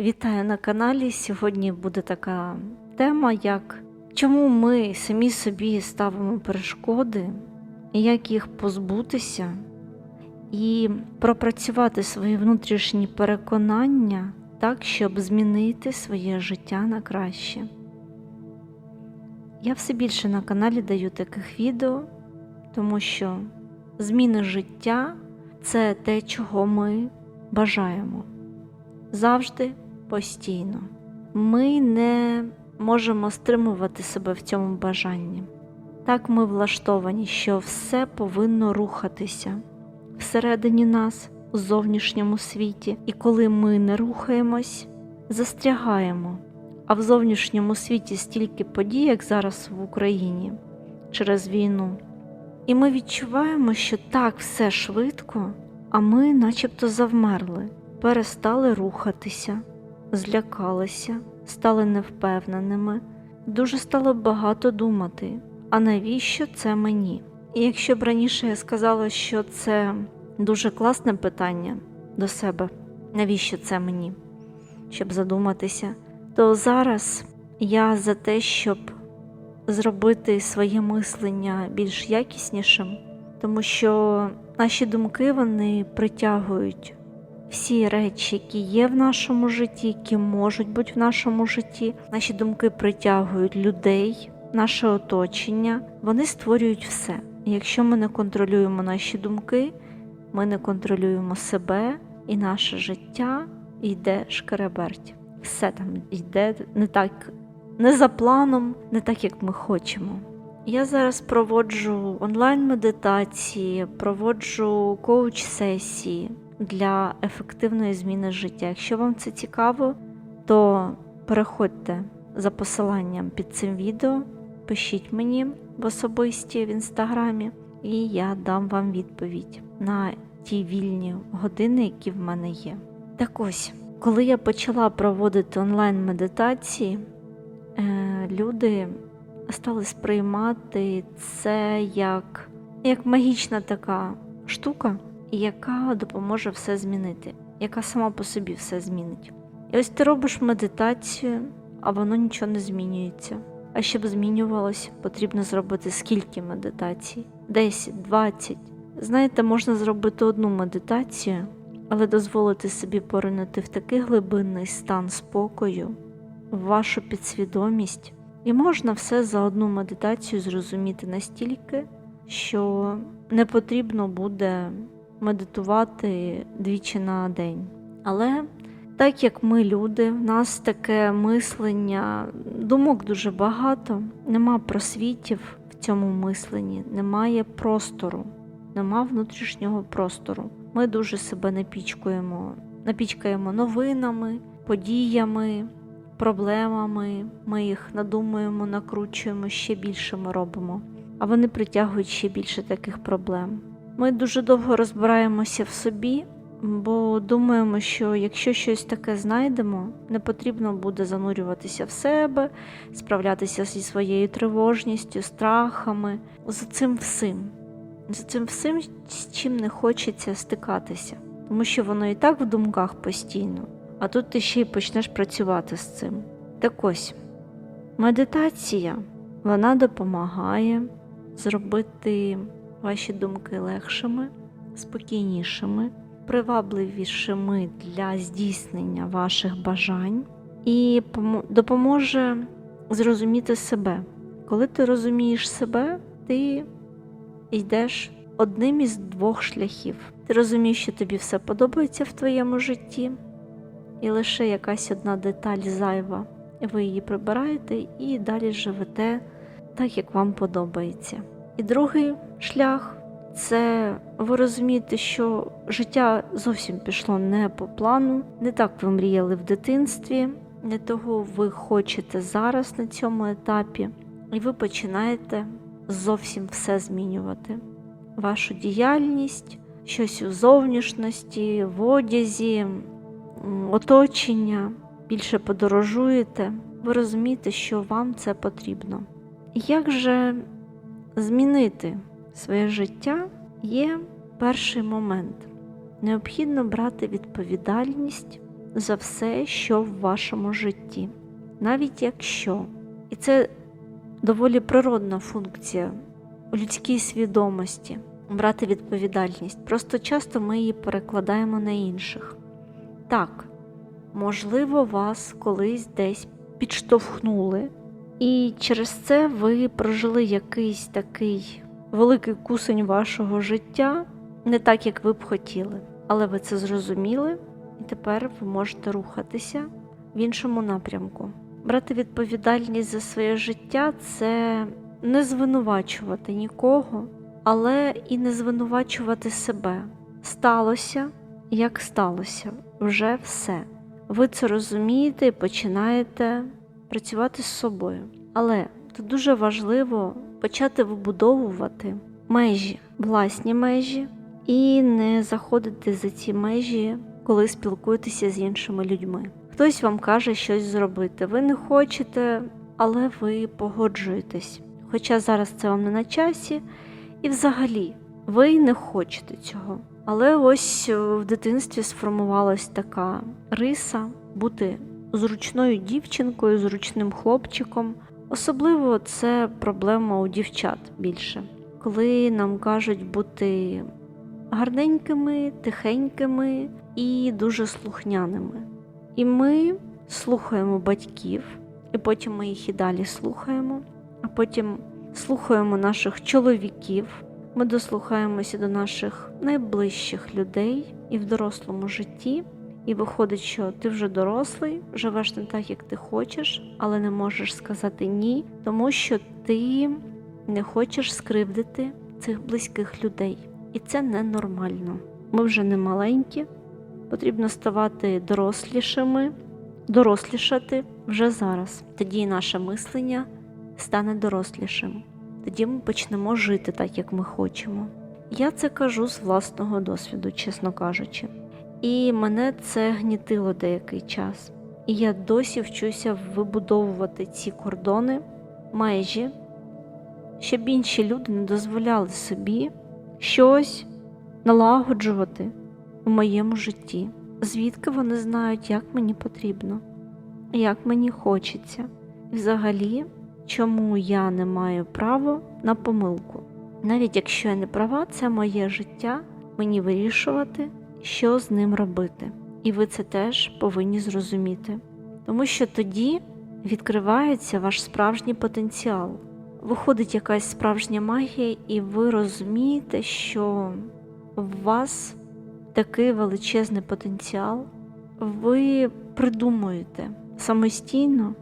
Вітаю на каналі. Сьогодні буде така тема, як чому ми самі собі ставимо перешкоди, як їх позбутися, і пропрацювати свої внутрішні переконання так, щоб змінити своє життя на краще. Я все більше на каналі даю таких відео, тому що зміни життя це те, чого ми бажаємо завжди постійно. Ми не можемо стримувати себе в цьому бажанні. Так ми влаштовані, що все повинно рухатися всередині нас, у зовнішньому світі, і коли ми не рухаємось, застрягаємо. А в зовнішньому світі стільки подій, як зараз в Україні через війну. І ми відчуваємо, що так все швидко, а ми начебто завмерли перестали рухатися, злякалися, стали невпевненими, дуже стало багато думати, а навіщо це мені? І якщо б раніше я сказала, що це дуже класне питання до себе, навіщо це мені, щоб задуматися, то зараз я за те, щоб зробити своє мислення більш якіснішим, тому що наші думки вони притягують всі речі, які є в нашому житті, які можуть бути в нашому житті. Наші думки притягують людей, наше оточення, вони створюють все. Якщо ми не контролюємо наші думки, ми не контролюємо себе і наше життя йде шкереберть. Все там йде не так, не за планом, не так, як ми хочемо. Я зараз проводжу онлайн-медитації, проводжу коуч-сесії для ефективної зміни життя. Якщо вам це цікаво, то переходьте за посиланням під цим відео, пишіть мені в особисті в інстаграмі, і я дам вам відповідь на ті вільні години, які в мене є. Так ось, коли я почала проводити онлайн-медитації, е, люди стали сприймати це як, як магічна така штука яка допоможе все змінити, яка сама по собі все змінить. І ось ти робиш медитацію, а воно нічого не змінюється. А щоб змінювалось, потрібно зробити скільки медитацій? 10, 20. Знаєте, можна зробити одну медитацію, але дозволити собі поринути в такий глибинний стан спокою, в вашу підсвідомість. І можна все за одну медитацію зрозуміти настільки, що не потрібно буде медитувати двічі на день. Але так як ми люди, в нас таке мислення, думок дуже багато, нема просвітів в цьому мисленні, немає простору, нема внутрішнього простору. Ми дуже себе напічкуємо, напічкаємо новинами, подіями, проблемами. Ми їх надумуємо, накручуємо, ще більше ми робимо, а вони притягують ще більше таких проблем. Ми дуже довго розбираємося в собі, бо думаємо, що якщо щось таке знайдемо, не потрібно буде занурюватися в себе, справлятися зі своєю тривожністю, страхами, з цим всім, з цим всім, з чим не хочеться стикатися, тому що воно і так в думках постійно, а тут ти ще й почнеш працювати з цим. Так ось, медитація. Вона допомагає зробити ваші думки легшими, спокійнішими, привабливішими для здійснення ваших бажань і допоможе зрозуміти себе. Коли ти розумієш себе, ти йдеш одним із двох шляхів. Ти розумієш, що тобі все подобається в твоєму житті, і лише якась одна деталь зайва, ви її прибираєте і далі живете так, як вам подобається. І другий шлях це ви розумієте, що життя зовсім пішло не по плану, не так ви мріяли в дитинстві, не того ви хочете зараз на цьому етапі, і ви починаєте зовсім все змінювати. Вашу діяльність, щось у зовнішності, в одязі, оточення, більше подорожуєте, ви розумієте, що вам це потрібно. Як же змінити своє життя є перший момент. Необхідно брати відповідальність за все, що в вашому житті, навіть якщо. І це доволі природна функція у людській свідомості брати відповідальність. Просто часто ми її перекладаємо на інших. Так, можливо, вас колись десь підштовхнули, і через це ви прожили якийсь такий великий кусень вашого життя, не так, як ви б хотіли. Але ви це зрозуміли, і тепер ви можете рухатися в іншому напрямку. Брати відповідальність за своє життя це не звинувачувати нікого, але і не звинувачувати себе. Сталося, як сталося, вже все. Ви це розумієте і починаєте працювати з собою. Але тут дуже важливо почати вибудовувати межі, власні межі, і не заходити за ці межі, коли спілкуєтеся з іншими людьми. Хтось вам каже щось зробити. Ви не хочете, але ви погоджуєтесь. Хоча зараз це вам не на часі, і взагалі ви не хочете цього. Але ось е, в дитинстві сформувалась така риса бути зручною дівчинкою, зручним хлопчиком. Особливо це проблема у дівчат більше, коли нам кажуть бути гарненькими, тихенькими і дуже слухняними. І ми слухаємо батьків, і потім ми їх і далі слухаємо, а потім слухаємо наших чоловіків. Ми дослухаємося до наших найближчих людей і в дорослому житті. І виходить, що ти вже дорослий, живеш не так, як ти хочеш, але не можеш сказати ні, тому що ти не хочеш скривдити цих близьких людей. І це ненормально. Ми вже не маленькі, потрібно ставати дорослішими, дорослішати вже зараз. Тоді і наше мислення стане дорослішим. Тоді ми почнемо жити так, як ми хочемо. Я це кажу з власного досвіду, чесно кажучи. І мене це гнітило деякий час. І я досі вчуся вибудовувати ці кордони, межі, щоб інші люди не дозволяли собі щось налагоджувати у моєму житті, звідки вони знають, як мені потрібно, як мені хочеться, і взагалі, чому я не маю права на помилку. Навіть якщо я не права, це моє життя, мені вирішувати, що з ним робити. І ви це теж повинні зрозуміти. Тому що тоді відкривається ваш справжній потенціал. Виходить якась справжня магія, і ви розумієте, що в вас такий величезний потенціал, ви придумуєте самостійно,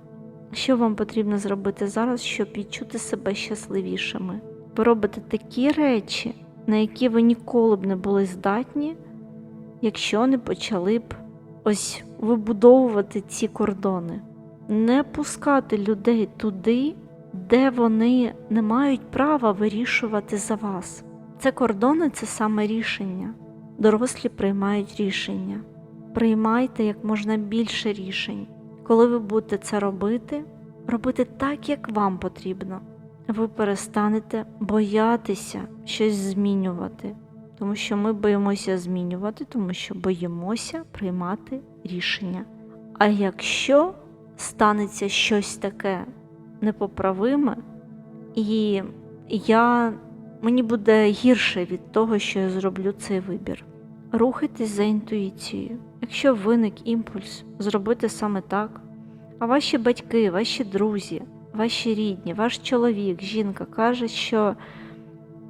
що вам потрібно зробити зараз, щоб відчути себе щасливішими. Ви робите такі речі, на які ви ніколи б не були здатні, якщо не почали б ось вибудовувати ці кордони, не пускати людей туди, де вони не мають права вирішувати за вас. Це кордони це саме рішення. Дорослі приймають рішення. Приймайте як можна більше рішень. Коли ви будете це робити, робити так, як вам потрібно. Ви перестанете боятися щось змінювати, тому що ми боїмося змінювати, тому що боїмося приймати рішення. А якщо станеться щось таке непоправиме, і я мені буде гірше від того, що я зроблю цей вибір. Рухайтесь за інтуїцією. Якщо виник імпульс зробити саме так, а ваші батьки, ваші друзі, ваші рідні, ваш чоловік, жінка каже, що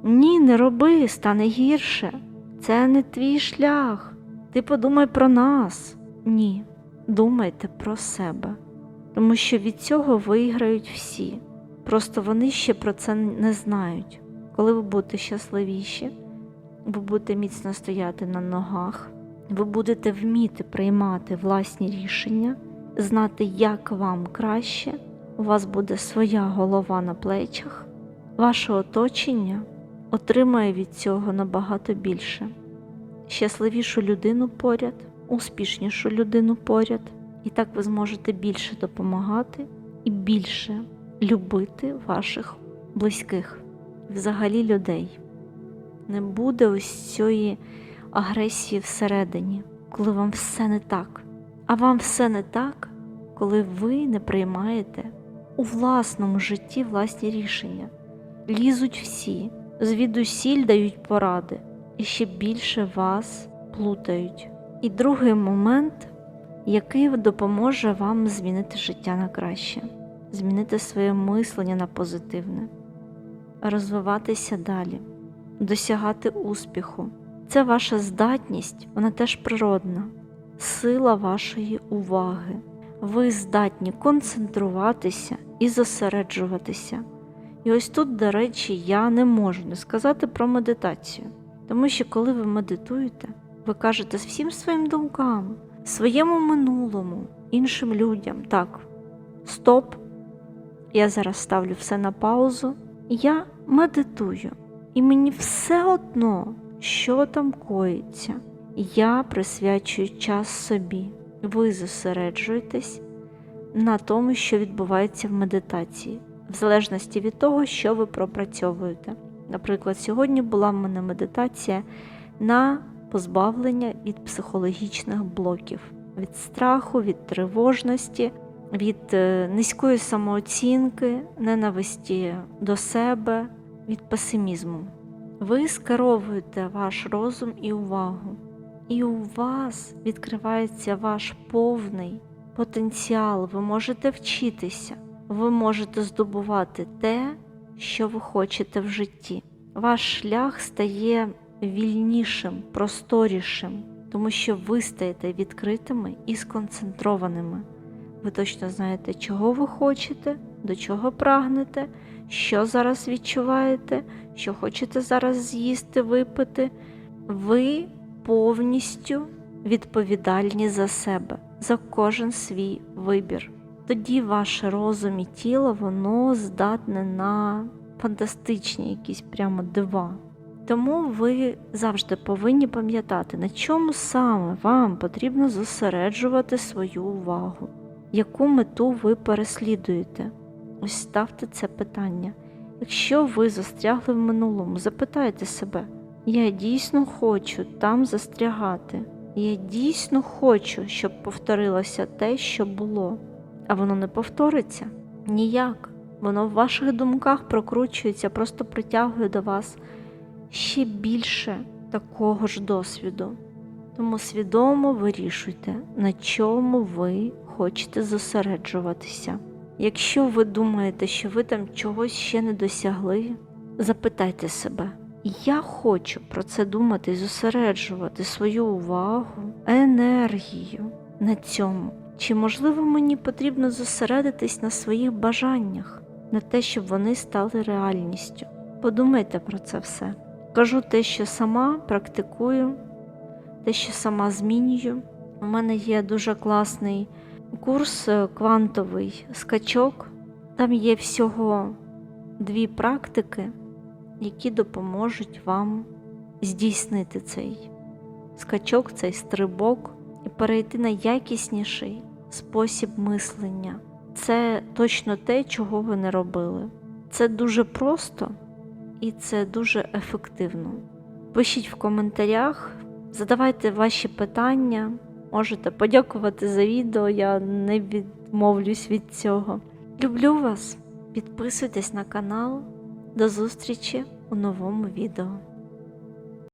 ні, не роби, стане гірше. Це не твій шлях. Ти подумай про нас. Ні, думайте про себе. Тому що від цього виграють всі. Просто вони ще про це не знають. Коли ви будете щасливіші, ви будете міцно стояти на ногах, ви будете вміти приймати власні рішення, знати, як вам краще, у вас буде своя голова на плечах, ваше оточення отримає від цього набагато більше, щасливішу людину поряд, успішнішу людину поряд, і так ви зможете більше допомагати і більше любити ваших близьких взагалі людей. Не буде ось цієї агресії всередині, коли вам все не так, А вам все не так, коли ви не приймаєте у власному житті власні рішення. Лізуть всі, звідусіль дають поради і ще більше вас плутають. І другий момент, який допоможе вам змінити життя на краще, змінити своє мислення на позитивне, розвиватися далі, досягати успіху. Це ваша здатність, вона теж природна, сила вашої уваги. Ви здатні концентруватися і зосереджуватися. І ось тут, до речі, я не можу не сказати про медитацію. Тому що коли ви медитуєте, ви кажете всім своїм думкам, своєму минулому, іншим людям, так, стоп, я зараз ставлю все на паузу, я медитую, і мені все одно, що там коїться, я присвячую час собі. Ви зосереджуєтесь на тому, що відбувається в медитації, в залежності від того, що ви пропрацьовуєте. Наприклад, сьогодні була в мене медитація на позбавлення від психологічних блоків, від страху, від тривожності, від е, низької самооцінки, ненависті до себе, від песимізму. Ви скеровуєте ваш розум і увагу, і у вас відкривається ваш повний потенціал. Ви можете вчитися, ви можете здобувати те, що ви хочете в житті. Ваш шлях стає вільнішим, просторішим, тому що ви стаєте відкритими і сконцентрованими. Ви точно знаєте, чого ви хочете, до чого прагнете, що зараз відчуваєте, що хочете зараз з'їсти, випити. Ви повністю відповідальні за себе, за кожен свій вибір. Тоді ваш розум і тіло воно здатне на фантастичні якісь прямо дива. Тому ви завжди повинні пам'ятати, на чому саме вам потрібно зосереджувати свою увагу, яку мету ви переслідуєте. Ось ставте це питання. Якщо ви застрягли в минулому, запитайте себе, я дійсно хочу там застрягати. Я дійсно хочу, щоб повторилося те, що було, а воно не повториться ніяк. Воно в ваших думках прокручується, просто притягує до вас ще більше такого ж досвіду. Тому свідомо вирішуйте, на чому ви хочете зосереджуватися. Якщо ви думаєте, що ви там чогось ще не досягли, запитайте себе. Я хочу про це думати і зосереджувати свою увагу, енергію на цьому. Чи можливо мені потрібно зосередитись на своїх бажаннях, на те, щоб вони стали реальністю? Подумайте про це все. Кажу те, що сама практикую, те, що сама змінюю. У мене є дуже класний курс е, квантовий скачок. Там є всього дві практики, які допоможуть вам здійснити цей скачок, цей стрибок і перейти на якісніший спосіб мислення. Це точно те, чого ви не робили. Це дуже просто і це дуже ефективно. Пишіть в коментарях, задавайте ваші питання, можете подякувати за відео, я не відмовлюсь від цього. Люблю вас, підписуйтесь на канал. До зустрічі у новому відео.